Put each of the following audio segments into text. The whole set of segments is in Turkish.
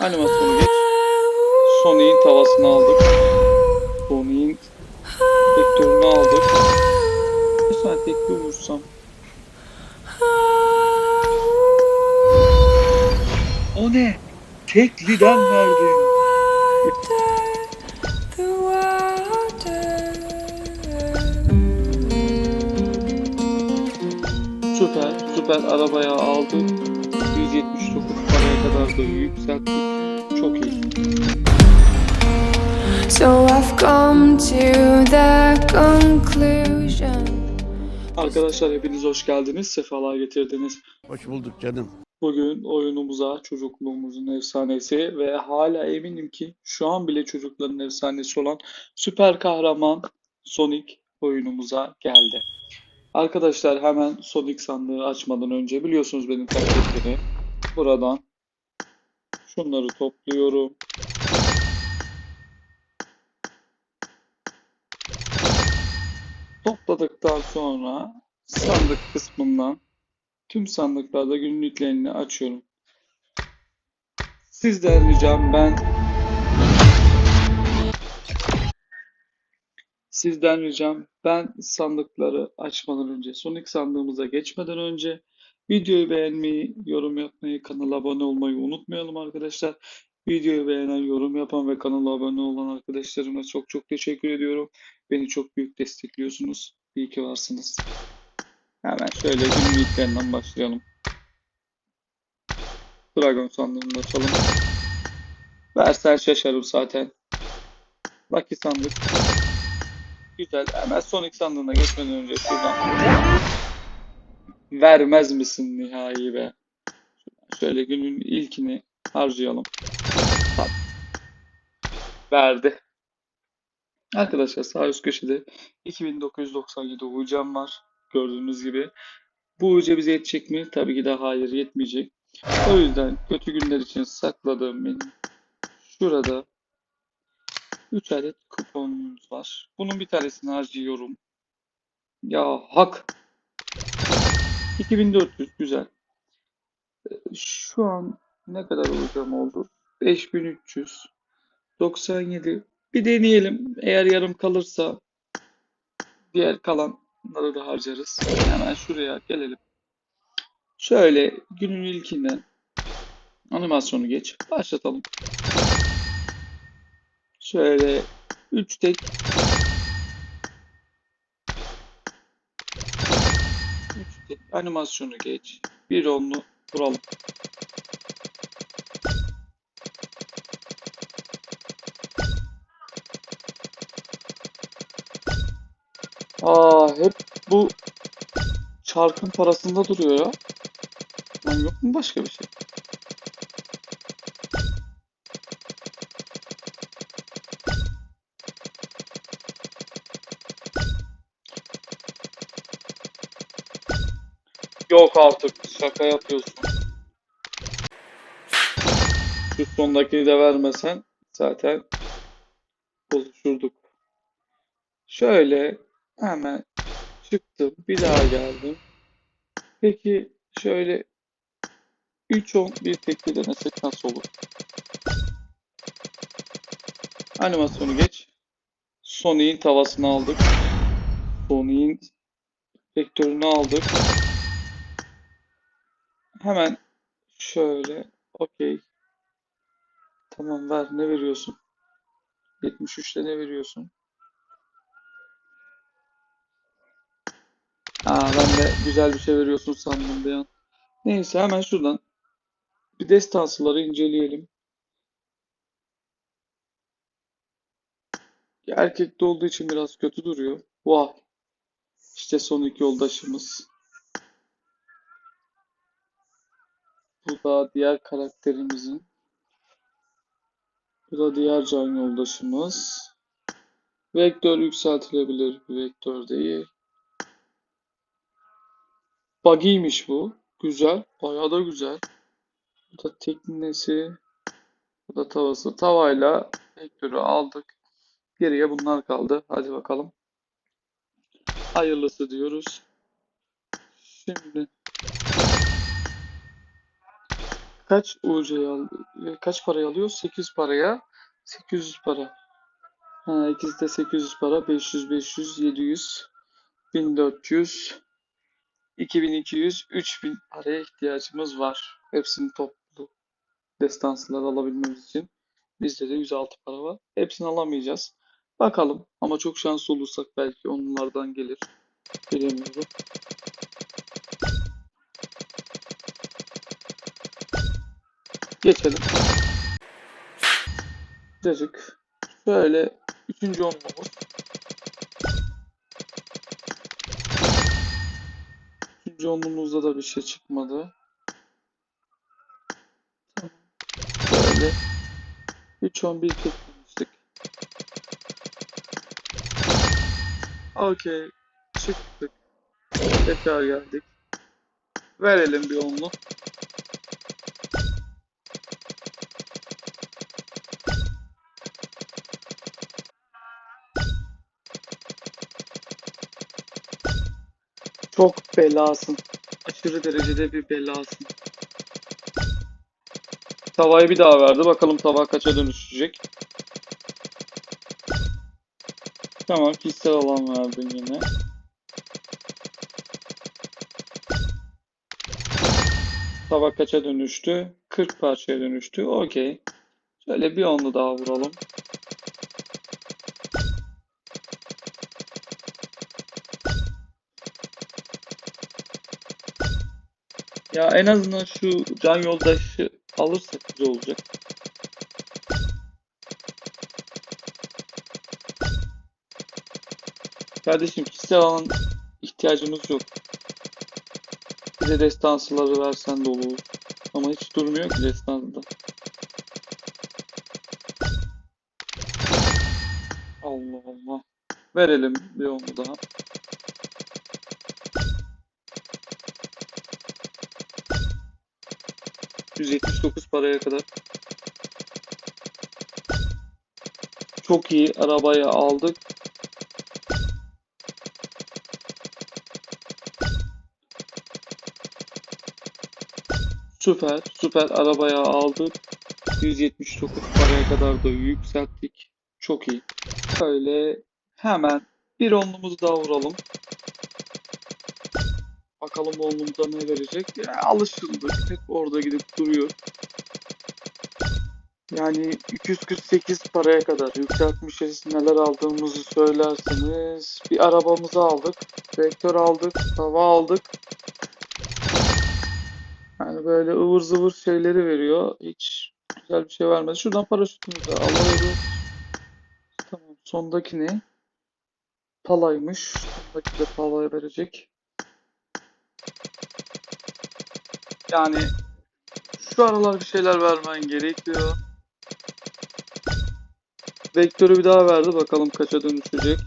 Animasyonu geç. Sonic'in tavasını aldık. Sonic'in vektörünü aldık. Bir saniye tekli vursam. O ne? Tekliden verdi. Süper, süper arabaya aldık. 179 paraya kadar da yükselttik. Çok iyi. So I've come to the conclusion. Arkadaşlar hepiniz hoş geldiniz. Sefalar getirdiniz. Hoş bulduk canım. Bugün oyunumuza çocukluğumuzun efsanesi ve hala eminim ki şu an bile çocukların efsanesi olan süper kahraman Sonic oyunumuza geldi. Arkadaşlar hemen Sonic sandığı açmadan önce biliyorsunuz benim taktikleri. Buradan şunları topluyorum. Topladıktan sonra sandık kısmından tüm sandıklarda günlüklerini açıyorum. Sizden ricam ben Sizden ricam ben sandıkları açmadan önce, Sonic sandığımıza geçmeden önce videoyu beğenmeyi, yorum yapmayı, kanala abone olmayı unutmayalım arkadaşlar. Videoyu beğenen, yorum yapan ve kanala abone olan arkadaşlarıma çok çok teşekkür ediyorum. Beni çok büyük destekliyorsunuz. İyi ki varsınız. Hemen şöyle günlüklerinden başlayalım. Dragon sandığını açalım. Versen şaşarım zaten. Lucky sandık. Güzel. Hemen Sonic sandığına geçmeden önce şuradan. Vermez misin nihai be? Şöyle günün ilkini harcayalım. Tamam. Verdi. Arkadaşlar sağ üst köşede 2997 UC'm var. Gördüğünüz gibi. Bu UC bize yetecek mi? Tabii ki de hayır yetmeyecek. O yüzden kötü günler için sakladığım benim şurada 3 adet kuponumuz var. Bunun bir tanesini harcıyorum. Ya hak. 2400 güzel. Ee, Şu an ne kadar olacağım oldu? 5300 97 bir deneyelim. Eğer yarım kalırsa diğer kalanları da harcarız. Hemen şuraya gelelim. Şöyle günün ilkinden animasyonu geç. Başlatalım. Şöyle 3 tek 3 tek animasyonu geç. Bir onlu vuralım. Aa hep bu çarkın parasında duruyor ya. Lan yok mu başka bir şey? Yok artık şaka yapıyorsun. Şu sondakini de vermesen zaten buluşurduk. Şöyle hemen çıktım. Bir daha geldim. Peki şöyle 3-10 bir tekli denesek nasıl olur? Animasyonu geç. Sonic'in tavasını aldık. Sonic'in vektörünü aldık. Hemen şöyle okey. Tamam ver ne veriyorsun? 73'te ne veriyorsun? Aa ben de güzel bir şey veriyorsun sandım bir an. Neyse hemen şuradan bir destansıları inceleyelim. Erkekte olduğu için biraz kötü duruyor. Vay. İşte son iki yoldaşımız. Bu da diğer karakterimizin. Bu da diğer can yoldaşımız. Vektör yükseltilebilir bir vektör değil. Buggy'ymiş bu. Güzel. Bayağı da güzel. Bu da teknesi. Bu da tavası. Tavayla vektörü aldık. Geriye bunlar kaldı. Hadi bakalım. Hayırlısı diyoruz. Şimdi kaç UC'yi al kaç parayı alıyor? 800 paraya 800 para. Ha, ikisi de 800 para. 500, 500, 700, 1400, 2200, 3000 paraya ihtiyacımız var. Hepsini toplu destansıları alabilmemiz için. Bizde de 106 para var. Hepsini alamayacağız. Bakalım ama çok şanslı olursak belki onlardan gelir. Bilemiyorum. Geçelim. Cacık. Şöyle üçüncü onluğumuz. Üçüncü onluğumuzda da bir şey çıkmadı. Şöyle 3 10 1 40 demiştik. Okey. Çıktık. Tekrar geldik. Verelim bir onlu. Çok belasın. Aşırı derecede bir belasın. Tavayı bir daha verdi. Bakalım tava kaça dönüşecek. Tamam, kişisel alan verdin yine. Tava kaça dönüştü? 40 parçaya dönüştü. Okey. Şöyle bir onlu daha vuralım. Ya en azından şu can yoldaşı alırsak güzel olacak. Kardeşim kişisel alan ihtiyacımız yok. Bize destansıları versen de olur. Ama hiç durmuyor ki destanında. Allah Allah. Verelim bir onu daha. ...179 paraya kadar. Çok iyi. Arabayı aldık. Süper. Süper. Arabaya aldık. 179 paraya kadar da yükselttik. Çok iyi. Şöyle hemen bir onlumuzu daha vuralım. Bakalım onlumda ne verecek. Ya, alışıldık. Hep orada gidip duruyor. Yani 248 paraya kadar yükseltmişiz. Neler aldığımızı söylerseniz. Bir arabamızı aldık. Vektör aldık. Tava aldık. Yani böyle ıvır zıvır şeyleri veriyor. Hiç güzel bir şey vermedi. Şuradan paraşütümüzü alıyoruz. Tamam. Sondaki ne? Palaymış. Sondaki de palaya verecek. Yani şu aralar bir şeyler vermen gerekiyor. Vektörü bir daha verdi. Bakalım kaça dönüşecek.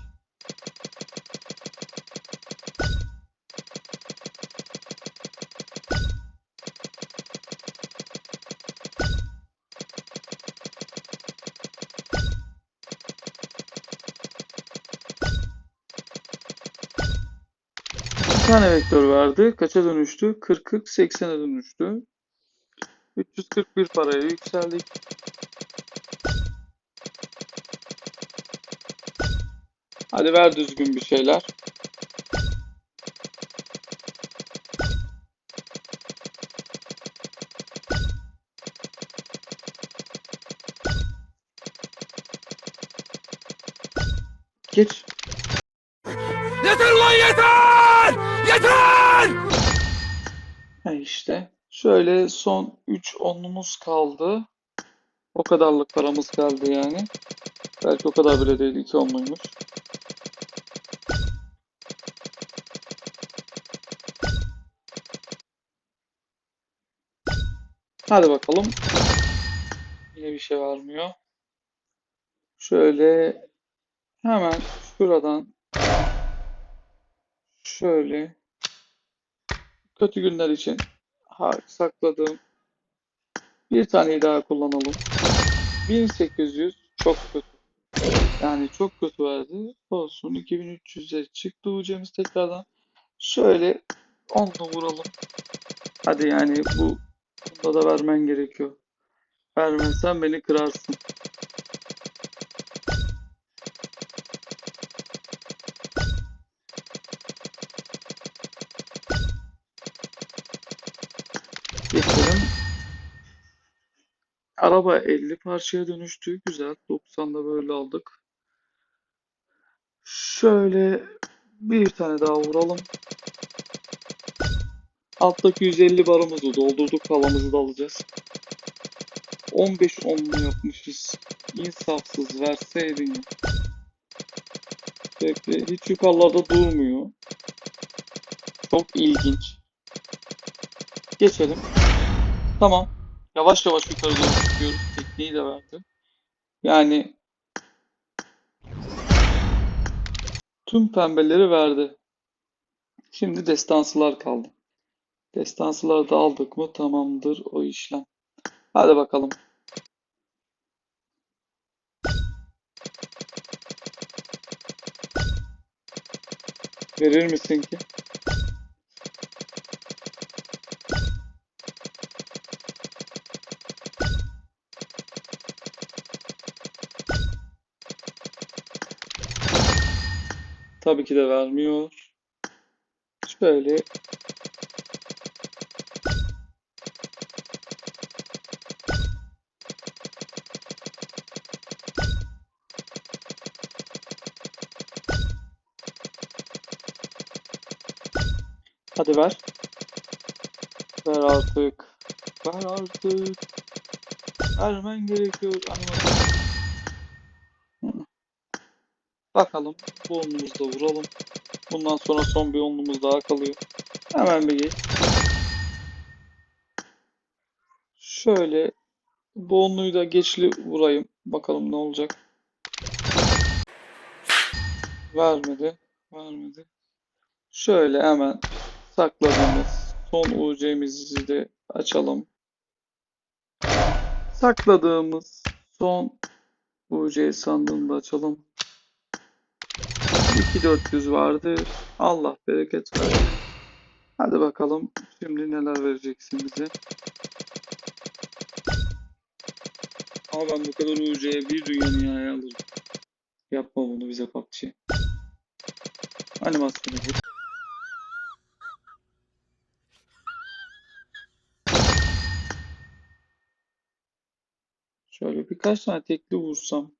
Tane vektör verdi. Kaça dönüştü? 40 40 80'e dönüştü. 341 paraya yükseldik. Hadi ver düzgün bir şeyler. Geç. Yeter! Ha işte. Şöyle son 3 onlumuz kaldı. O kadarlık paramız kaldı yani. Belki o kadar bile değil. 2 onluymuş. Hadi bakalım. Yine bir şey vermiyor. Şöyle hemen şuradan şöyle kötü günler için sakladığım bir taneyi daha kullanalım. 1800 çok kötü. Yani çok kötü verdi. Olsun 2300'e çıktı ucumuz tekrardan. Şöyle onunla vuralım. Hadi yani bu Bunda da vermen gerekiyor. Vermezsen beni kırarsın. Araba 50 parçaya dönüştü. Güzel. 90'da böyle aldık. Şöyle bir tane daha vuralım. Alttaki 150 barımızı doldurduk. Palamızı da alacağız. 15 10 yapmışız. İnsafsız verseydin ya. Bekle. Hiç yukarılarda durmuyor. Çok ilginç. Geçelim. Tamam. Yavaş yavaş yukarı doğru çıkıyoruz. Tekniği de verdi. Yani tüm pembeleri verdi. Şimdi destansılar kaldı. Destansıları da aldık mı tamamdır o işlem. Hadi bakalım. Verir misin ki? Tabii ki de vermiyor. Şöyle Hadi ver. Ver artık. Ver artık. Vermen gerekiyor. Animasyon. Bakalım. Bu onlumuzu da vuralım. Bundan sonra son bir onlumuz daha kalıyor. Hemen bir geç. Şöyle bu onluyu da geçli vurayım. Bakalım ne olacak. Vermedi. Vermedi. Şöyle hemen sakladığımız son UC'mizi de açalım. Sakladığımız son UC sandığını da açalım. 2400 vardı. Allah bereket versin. Hadi bakalım şimdi neler vereceksin bize. Ama ben bu kadar UC'ye bir dünya nihai alırım. Yapma bunu bize PUBG. Animasyonu gir. Şöyle birkaç tane tekli vursam.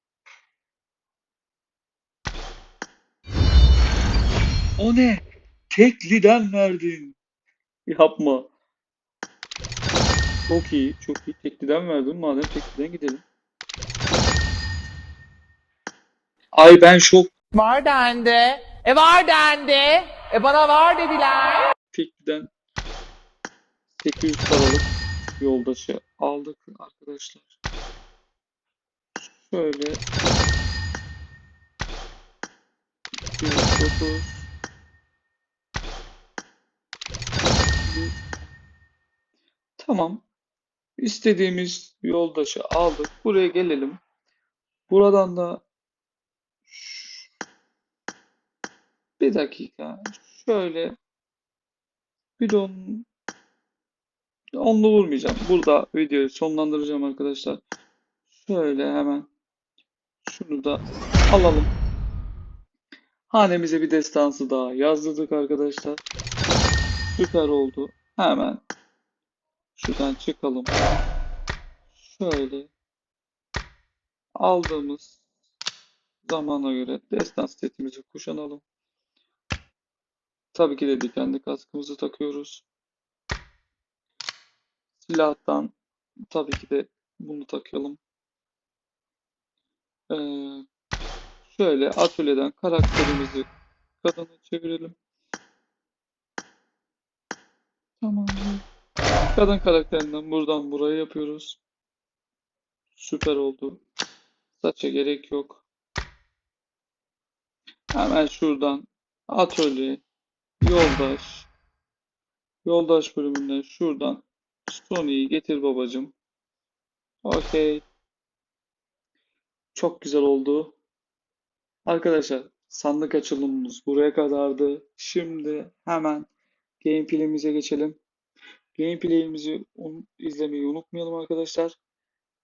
O ne? Tekliden verdin. Yapma. Çok iyi, çok iyi. Tekliden verdin. Madem tekliden gidelim. Ay ben şok. Var dendi. E var dendi. E bana var dediler. Tekliden 800 paralık yoldaşı aldık arkadaşlar. Şöyle 209 Tamam. İstediğimiz yoldaşı aldık. Buraya gelelim. Buradan da bir dakika. Şöyle bir on onlu vurmayacağım. Burada videoyu sonlandıracağım arkadaşlar. Şöyle hemen şunu da alalım. Hanemize bir destansı daha yazdırdık arkadaşlar. Süper oldu. Hemen şuradan çıkalım. Şöyle aldığımız zamana göre destans setimizi kuşanalım. Tabii ki de dikenli kaskımızı takıyoruz. Silahtan tabii ki de bunu takalım. Ee, şöyle atölyeden karakterimizi kadına çevirelim. Tamam. Kadın karakterinden buradan buraya yapıyoruz. Süper oldu. Saça gerek yok. Hemen şuradan atölye, yoldaş, yoldaş bölümünden şuradan Sony'yi getir babacım. Okey. Çok güzel oldu. Arkadaşlar sandık açılımımız buraya kadardı. Şimdi hemen gameplay'imize geçelim. Gameplay'imizi un- izlemeyi unutmayalım arkadaşlar.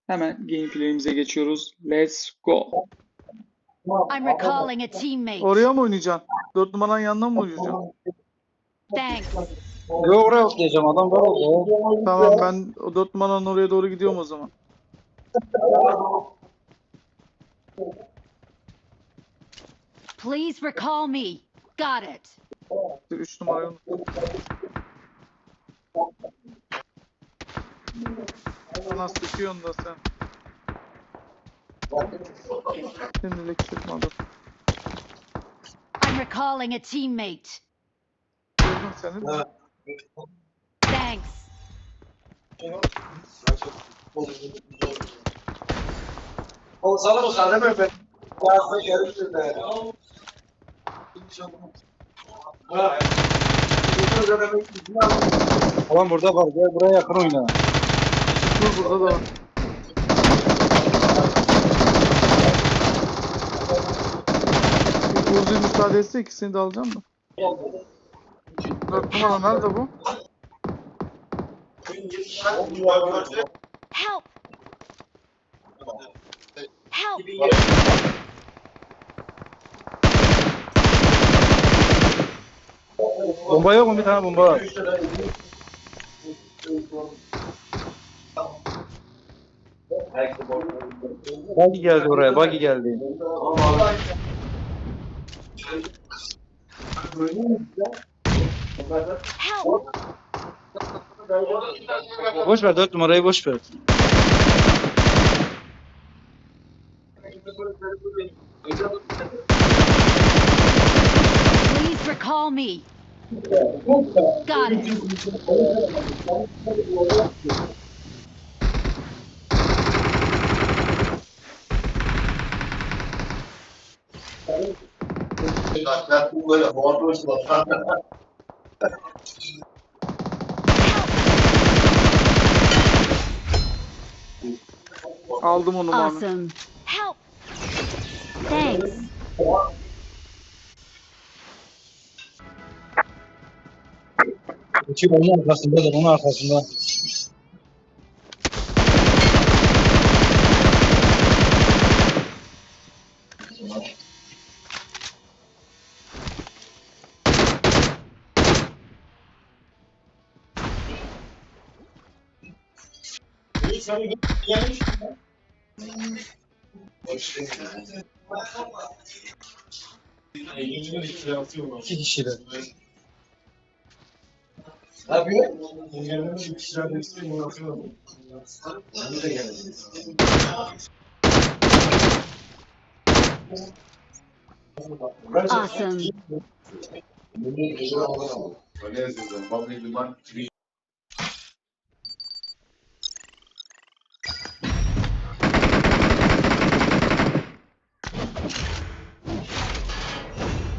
Hemen gameplay'imize geçiyoruz. Let's go. I'm recalling a teammate. Oraya mı oynayacaksın? 4 numaranın yanına mı oynayacaksın? Thanks. Yok oraya atlayacağım adam var orada. Tamam ben o 4 numaranın oraya doğru gidiyorum o zaman. Please recall me. Got it. 3 numarayı unuttum. Bana sıkıyorsun da sen. Şimdilik çıkmadı. I'm recalling a teammate. Gördüm seni de. Thanks. Sana bu sadece mi ben? Yazda gelirsin de. Ulan burada var. Gel buraya yakın oyna. Dur burada da var. Uzi müsaade etse ikisini de alacağım da. Dört numara nerede bu? Help. Help. Bomba yok mu? Bir tane bomba var. Buggy geldi oraya. Buggy geldi. Boş ver. Dört numarayı boş ver. Please recall me. Got it. Aldım onu Awesome. Help. Thanks. İki onun arkasında da onun arkasında. İki kişiler. Awesome.